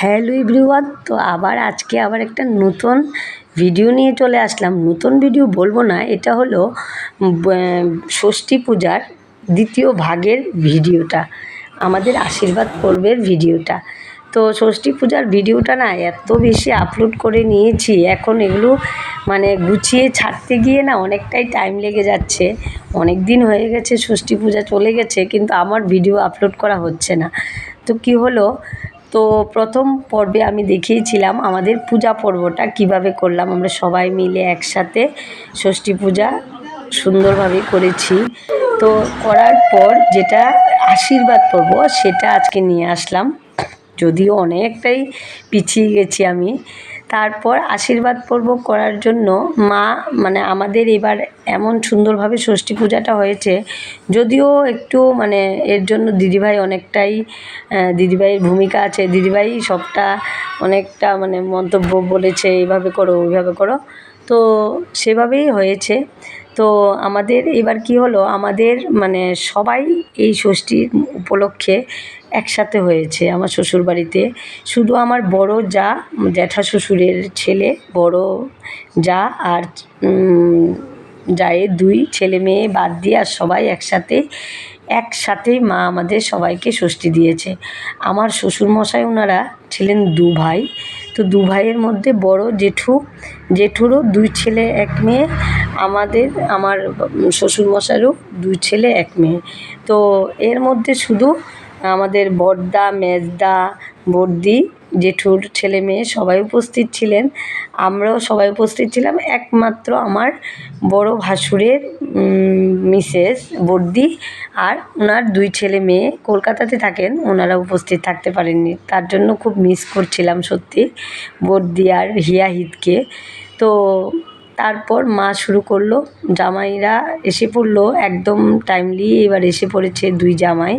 Hello everyone, তো আবার আজকে আবার একটা নতুন ভিডিও নিয়ে চলে আসলাম। নতুন ভিডিও বলব না, এটা হলো ষষ্ঠী পূজার দ্বিতীয় ভাগের ভিডিওটা, আমাদের আশীর্বাদ পর্বের ভিডিওটা। তো ষষ্ঠী পূজার ভিডিওটা না এত বেশি আপলোড করে নিয়েছি, এখন এগুলো মানে গুছিয়ে ছাড়তে গিয়ে না অনেকটাই টাইম লেগে যাচ্ছে। অনেক দিন হয়ে গেছে ষষ্ঠী পূজা চলে গেছে, কিন্তু আমার ভিডিও আপলোড করা হচ্ছে না। তো কি হলো তো প্রথম পর্বে আমি দেখিয়েছিলাম আমাদের পূজা পর্বটা, কীভাবে করলাম। আমরা সবাই মিলে একসাথে ষষ্ঠী পূজা সুন্দরভাবে করেছি। তো করার পর যেটা আশীর্বাদ পর্ব, সেটা আজকে নিয়ে আসলাম। যদিও অনেকটাই পিছিয়ে গেছি আমি। তারপর আশীর্বাদ পর্ব করার জন্য মা মানে আমাদের এবার এমন সুন্দরভাবে ষষ্ঠী পূজাটা হয়েছে, যদিও একটু মানে এর জন্য দিদিভাই অনেকটাই দিদিভাইয়ের ভূমিকা আছে। দিদিভাই সবটা অনেকটা মানে মন্তব্য বলেছে, এইভাবে করো, ওইভাবে করো। তো সেভাবেই হয়েছে। তো আমাদের এবার কি হলো, আমাদের মানে সবাই এই ষষ্ঠীর উপলক্ষে একসাথে হয়েছে আমার শ্বশুরবাড়িতে। শুধু আমার বড় যা, জ্যাঠা শ্বশুরের ছেলে, বড় যা আর জায়ের দুই ছেলে মেয়ে বাদ দিয়ে আর সবাই একসাথে একসাথেই মা আমাদের সবাইকে ষষ্ঠী দিয়েছে। আমার শ্বশুরমশাই ওনারা ছিলেন দু ভাই। তো দু ভাইয়ের মধ্যে বড় জেঠু, জেঠুরও দুই ছেলে, এক মেয়ে। আমাদের, আমার শ্বশুরমশাইরও দুই ছেলে, এক মেয়ে। তো এর মধ্যে শুধু আমাদের বড়দা মেজদা বড়দি জেঠুর ছেলে মেয়ে সবাই উপস্থিত ছিলেন। আমরাও সবাই উপস্থিত ছিলাম। একমাত্র আমার বড় ভাসুরের মিসেস বড়দি আর ওনার দুই ছেলে মেয়ে কলকাতাতে থাকেন। ওনারা উপস্থিত থাকতে পারেননি। তার জন্য খুব মিস করছিলাম সত্যি বড়দি আর হিয়া হিতকে। তো তারপর মা শুরু করল। জামাইরা এসে পড়ল একদম টাইমলি এবার এসে পড়েছে দুই জামাই।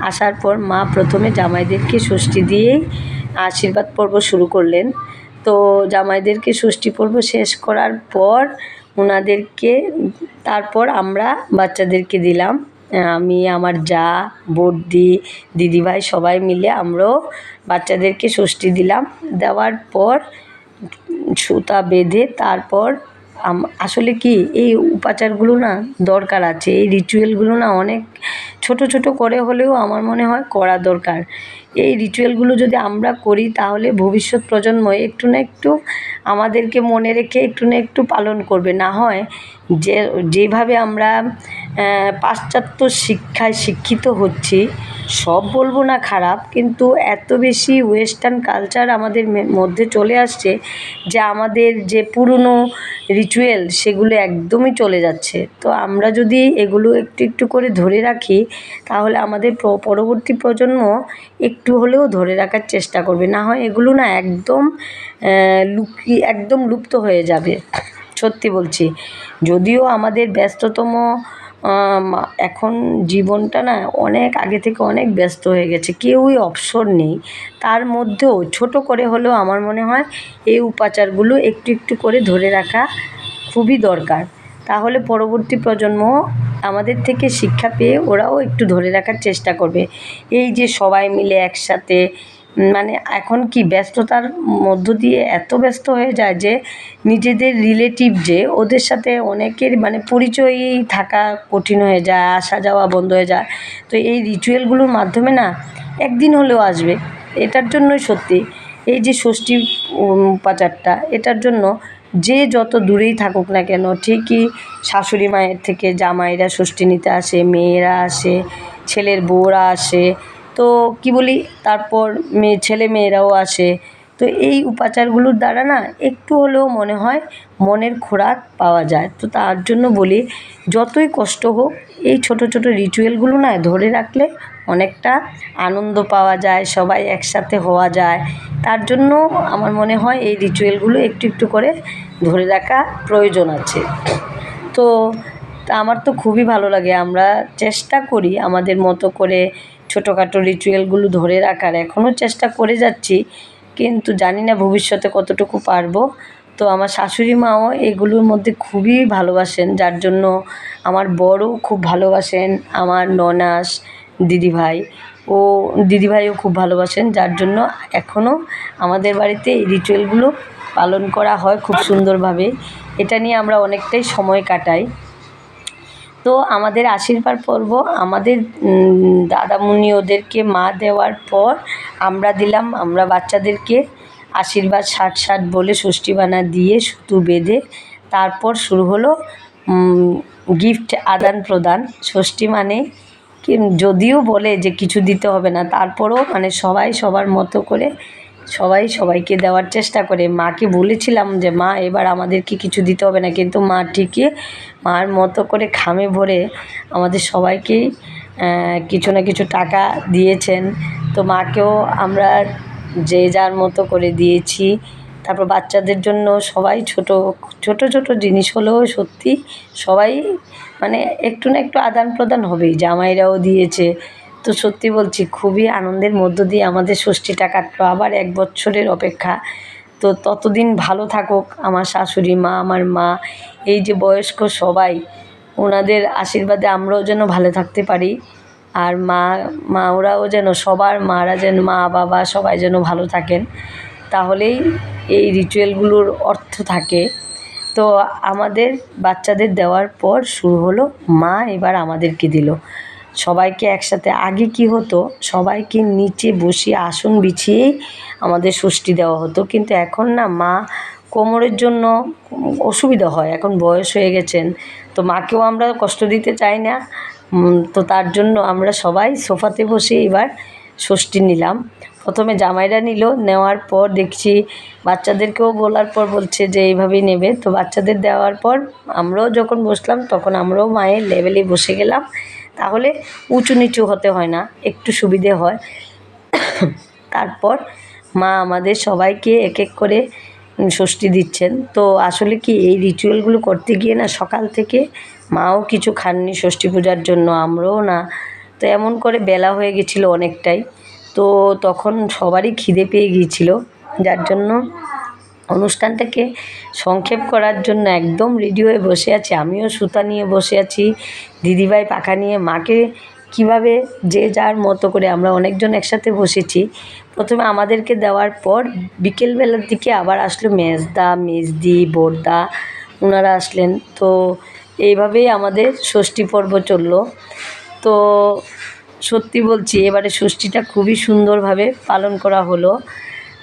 আসার পর মা প্রথমে জামাইদেরকে ষষ্ঠী দিয়েই আশীর্বাদ পর্ব শুরু করলেন। তো জামাইদেরকে ষষ্ঠী পর্ব শেষ করার পর ওনাদেরকে তারপর আমরা বাচ্চাদেরকে দিলাম। আমি, আমার যা বড়দি দিদিভাই সবাই মিলে আমরাও বাচ্চাদেরকে ষষ্ঠী দিলাম। দেওয়ার পর সুতা বেঁধে তারপর আসলে কি, এই উপাচারগুলো না দরকার আছে। এই রিচুয়ালগুলো না অনেক ছোট ছোট করে হলেও আমার মনে হয় করা দরকার। এই রিচুয়ালগুলো যদি আমরা করি তাহলে ভবিষ্যৎ প্রজন্ম একটু না একটু আমাদেরকে মনে রেখে একটু না একটু পালন করবে। না হয় যে, যেভাবে আমরা পাশ্চাত্য শিক্ষায় শিক্ষিত হচ্ছি। সব বলব না খারাপ, কিন্তু এত বেশি ওয়েস্টার্ন কালচার আমাদের মধ্যে চলে আসছে যে আমাদের যে পুরনো রিচুয়াল সেগুলো একদমই চলে যাচ্ছে। তো আমরা যদি এগুলো একটু একটু করে ধরে রাখি, তাহলে আমাদের পরবর্তী প্রজন্ম একটু হলেও ধরে রাখার চেষ্টা করবে। না হয় এগুলো না একদম লুকিয়ে, একদম লুপ্ত হয়ে যাবে। সত্যি বলছি। যদিও আমাদের ব্যস্ততম এখন জীবনটা না অনেক আগে থেকে অনেক ব্যস্ত হয়ে গেছে, কেউই অবসর নেই। তার মধ্যেও ছোট করে হলেও আমার মনে হয় এই উপাচারগুলো একটু একটু করে ধরে রাখা খুবই দরকার। তাহলে পরবর্তী প্রজন্ম আমাদের থেকে শিক্ষা পেয়ে ওরাও একটু ধরে রাখার চেষ্টা করবে। এই যে সবাই মিলে একসাথে মানে এখন কি ব্যস্ততার মধ্য দিয়ে এত ব্যস্ত হয়ে যায় যে নিজেদের রিলেটিভ যে ওদের সাথে অনেকের মানে পরিচয়ই থাকা কঠিন হয়ে যায় আসা যাওয়া বন্ধ হয়ে যায়। তো এই রিচুয়ালগুলোর মাধ্যমে না একদিন হলেও আসবে। এটার জন্যই সত্যি। এই যে ষষ্ঠী উম, উপাচারটা এটার জন্য যে যত দূরেই থাকুক না কেন ঠিকই শাশুড়ি মায়ের থেকে জামাইরা ষষ্ঠী নিতে আসে মেয়েরা আসে ছেলের বউরা আসে তো কি বলি, তারপর মেয়ে, ছেলে মেয়েরাও আসে। তো এই উপাচারগুলোর দ্বারা না একটু হলেও মনে হয় মনের খোরাক পাওয়া যায়। তো তার জন্য বলি, যতই কষ্ট হোক, এই ছোট ছোট রিচুয়ালগুলো না ধরে রাখলে অনেকটা আনন্দ পাওয়া যায়, সবাই একসাথে হওয়া যায়। তার জন্য আমার মনে হয় এই রিচুয়ালগুলো একটু একটু করে ধরে রাখা প্রয়োজন আছে। তো, তা আমার তো খুবই ভালো লাগে। আমরা চেষ্টা করি আমাদের মতো করে ছোটোখাটো রিচুয়ালগুলো ধরে রাখার এখনও চেষ্টা করে যাচ্ছি, কিন্তু জানি না ভবিষ্যতে কতটুকু পারব। তো আমার শাশুড়ি মাও এগুলোর মধ্যে খুবই ভালোবাসেন, যার জন্য আমার বড়ও খুব ভালোবাসেন আমার ননাস দিদিভাই। ও, দিদিভাইও খুব ভালোবাসেন, যার জন্য এখনও আমাদের বাড়িতে এই রিচুয়ালগুলো পালন করা হয় খুব সুন্দরভাবে। এটা নিয়ে আমরা অনেকটাই সময় কাটাই। তো আমাদের আশীর্বাদ পর্ব, আমাদের দাদামুনি ওদেরকে মা দেওয়ার পর আমরা দিলাম, আমরা বাচ্চাদেরকে আশীর্বাদ ষাট ষাট বলে ষষ্ঠীবানা দিয়ে সুতো বেঁধে তারপর শুরু হলো গিফট আদান প্রদান। ষষ্ঠী মানে যদিও বলে যে কিছু দিতে হবে না, তারপরও মানে সবাই সবার মতো করে সবাই সবাইকে দেওয়ার চেষ্টা করে। মাকে বলেছিলাম যে, মা, এবার আমাদেরকে কিছু দিতে হবে না। কিন্তু মা ঠিকই মার মতো করে খামে ভরে আমাদের সবাইকেই কিছু না কিছু টাকা দিয়েছেন। তো মাকেও আমরা যে যার মতো করে দিয়েছি। তারপর বাচ্চাদের জন্য সবাই ছোট ছোট ছোট জিনিস হলেও সত্যি সবাই মানে একটু না একটু আদান প্রদান হবেই। জামাইরাও দিয়েছে। তো সত্যি বলছি, খুবই আনন্দের মধ্য দিয়ে আমাদের ষষ্ঠীটা কাটলো। আবার এক বছরের অপেক্ষা। তো ততদিন ভালো থাকুক আমার শাশুড়ি মা, আমার মা, এই যে বয়স্ক সবাই, ওনাদের আশীর্বাদে আমরাও যেন ভালো থাকতে পারি। আর মা মা ওরাও যেন, সবার মারা যেন, মা, বাবা সবাই যেন ভালো থাকেন। তাহলেই এই রিচুয়ালগুলোর অর্থ থাকে। তো আমাদের বাচ্চাদের দেওয়ার পর শুরু হলো, মা এবার আমাদেরকে দিল। সবাইকে একসাথে। আগে কি হতো? সবাইকে নিচে বসিয়ে আসন বিছিয়েই আমাদের ষষ্ঠী দেওয়া হতো। কিন্তু এখন না মা কোমরের জন্য অসুবিধা হয়। এখন বয়স হয়ে গেছেন। তো মাকেও আমরা কষ্ট দিতে চাই না। তো তার জন্য আমরা সবাই সোফাতে বসে এবার ষষ্ঠী নিলাম। প্রথমে জামাইরা নিল। নেওয়ার পর দেখছি বাচ্চাদেরকেও বলার পর বলছে যে, এইভাবেই নেবে। তো বাচ্চাদের দেওয়ার পর আমরাও যখন বসলাম, তখন আমরাও মায়ের লেভেলে বসে গেলাম। তাহলে উঁচু নিচু হতে হয় না, একটু সুবিধে হয়। তারপর মা আমাদের সবাইকে এক এক করে ষষ্ঠী দিচ্ছেন। তো আসলে কি এই রিচুয়ালগুলো করতে গিয়ে না সকাল থেকে মাও কিছু খাননি ষষ্ঠী পূজার জন্য, আমরাও না। তো এমন করে বেলা হয়ে গেছিল অনেকটাই। তো তখন সবারই খিদে পেয়ে গিয়েছিল, যার জন্য অনুষ্ঠানটাকে সংক্ষেপ করার জন্য একদম রেডি হয়ে বসে আছি। আমিও সুতা নিয়ে বসে আছি, দিদিভাই পাখা নিয়ে, মাকে কীভাবে যে যার মতো করে আমরা অনেকজন একসাথে বসেছি। প্রথমে আমাদেরকে দেওয়ার পর বিকেলবেলার দিকে আবার আসলো মেজদা, মেজদি বোরদা ওনারা আসলেন। তো এইভাবেই আমাদের ষষ্ঠী পর্ব চলল। তো সত্যি বলছি, এবারে ষষ্ঠীটা খুবই সুন্দরভাবে পালন করা হলো।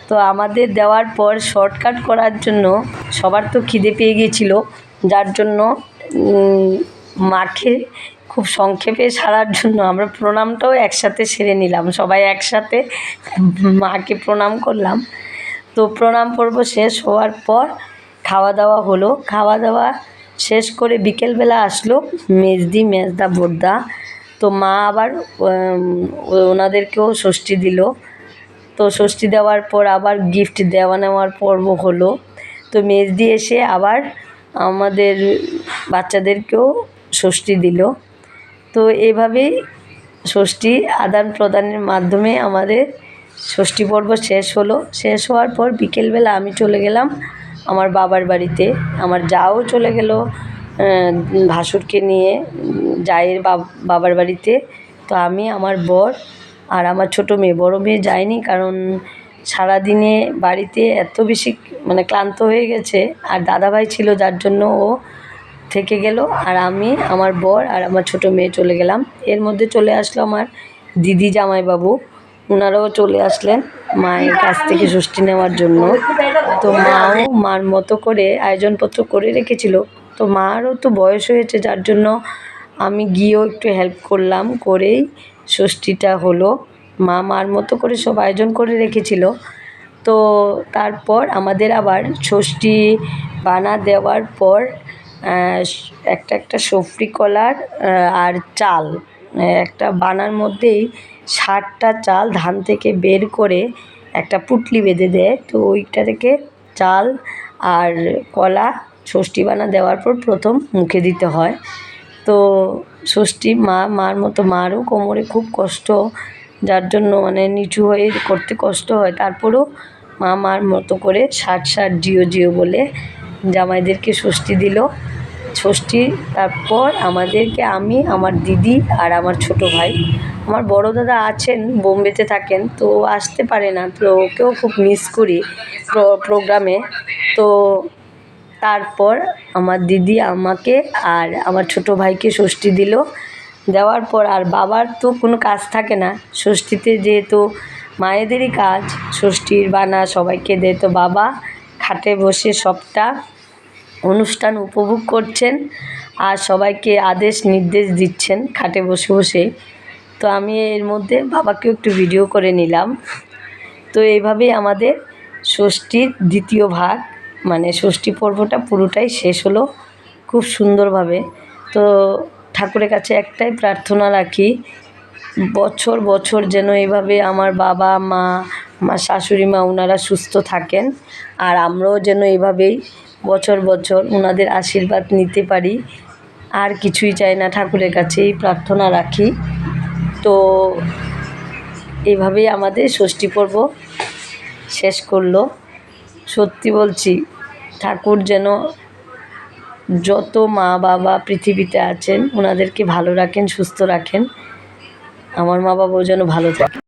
তো আমাদের দেওয়ার পর শর্টকাট করার জন্য সবার তো খিদে পেয়ে গিয়েছিল। যার জন্য মাকে খুব সংক্ষেপে সারার জন্য আমরা প্রণামটাও একসাথে সেরে নিলাম। সবাই একসাথে মাকে প্রণাম করলাম। তো প্রণাম পর্ব শেষ হওয়ার পর খাওয়া দাওয়া হলো। খাওয়া দাওয়া শেষ করে বিকেলবেলা আসলো মেজদি, মেজদা বোরদা তো মা আবার ওনাদেরকেও ষষ্ঠী দিল। তো ষষ্ঠী দেওয়ার পর আবার গিফট দেওয়া নেওয়ার পর্ব হলো। তো মেজদি এসে আবার আমাদের বাচ্চাদেরকেও ষষ্ঠী দিল। তো এভাবেই ষষ্ঠী আদান প্রদানের মাধ্যমে আমাদের ষষ্ঠী পর্ব শেষ হলো। শেষ হওয়ার পর বিকেলবেলা আমি চলে গেলাম আমার বাবার বাড়িতে। আমার যাও চলে গেল ভাসুরকে নিয়ে জায়ের বাবার বাড়িতে। তো আমি, আমার বর আর আমার ছোটো মেয়ে, বড় মেয়ে যায়নি কারণ সারাদিনে বাড়িতে এত বেশি মানে ক্লান্ত হয়ে গেছে। আর দাদাভাই ছিল যার জন্য ও থেকে গেল। আর আমি, আমার বর আর আমার ছোটো মেয়ে চলে গেলাম। এর মধ্যে চলে আসলো আমার দিদি জামাইবাবু। ওনারাও চলে আসলেন মায়ের কাছ থেকে ষষ্ঠী নেওয়ার জন্য। তো মাও মার মতো করে আয়োজনপত্র করে রেখেছিল। তো মারও তো বয়স হয়েছে, যার জন্য আমি গিয়েও একটু হেল্প করলাম করেই ষষ্ঠীটা হলো। মা মার মতো করে সব আয়োজন করে রেখেছিল। তো তারপর আমাদের আবার ষষ্ঠী বানা দেওয়ার পর একটা একটা সফরি কলার আর চাল, একটা বানার মধ্যেই ষাটটা চাল ধান থেকে বের করে একটা পুটলি বেঁধে দেয়। তো ওইটা থেকে চাল আর কলা ষষ্ঠী বানা দেওয়ার পর প্রথম মুখে দিতে হয়। তো ষষ্ঠী মা, মার মতো মারও কোমরে খুব কষ্ট, যার জন্য মানে নিচু হয়ে করতে কষ্ট হয়। তারপরেও মা মার মতো করে ষাট ষাট জিও জিও বলে জামাইদেরকে ষষ্ঠী দিল। ষষ্ঠী, তারপর আমাদেরকে আমি, আমার দিদি আর আমার ছোটো ভাই, আমার বড় দাদা আছেন, বোম্বেতে থাকেন, তো আসতে পারে না, তো ওকেও খুব মিস করি প্রোগ্রামে তো তারপর আমার দিদি আমাকে আর আমার ছোটো ভাইকে ষষ্ঠী দিল। দেওয়ার পর আর বাবার তো কোনো কাজ থাকে না। ষষ্ঠীতে যেহেতু মায়েদেরই কাজ, ষষ্ঠীর বানা সবাইকে দেয়। তো বাবা খাটে বসে সবটা অনুষ্ঠান উপভোগ করছেন আর সবাইকে আদেশ নির্দেশ দিচ্ছেন খাটে বসে বসে। তো আমি এর মধ্যে বাবাকেও একটু ভিডিও করে নিলাম। তো এইভাবেই আমাদের ষষ্ঠীর দ্বিতীয় ভাগ। মানে ষষ্ঠী পর্বটা পুরোটাই শেষ হলো খুব সুন্দরভাবে। তো ঠাকুরের কাছে একটাই প্রার্থনা রাখি, বছর বছর যেন এভাবে আমার বাবা, মা, আমার শাশুড়ি মা ওনারা সুস্থ থাকেন আর আমরাও যেন এভাবেই বছর বছর ওনাদের আশীর্বাদ নিতে পারি। আর কিছুই চাই না ঠাকুরের কাছে, এই প্রার্থনা রাখি। তো এভাবেই আমাদের ষষ্ঠী পর্ব শেষ করল। সত্যি বলছি, ঠাকুর যেন যত মা বাবা পৃথিবীতে আছেন ওনাদেরকে ভালো রাখেন, সুস্থ রাখেন। আমার মা বাবাও যেন ভালো থাকে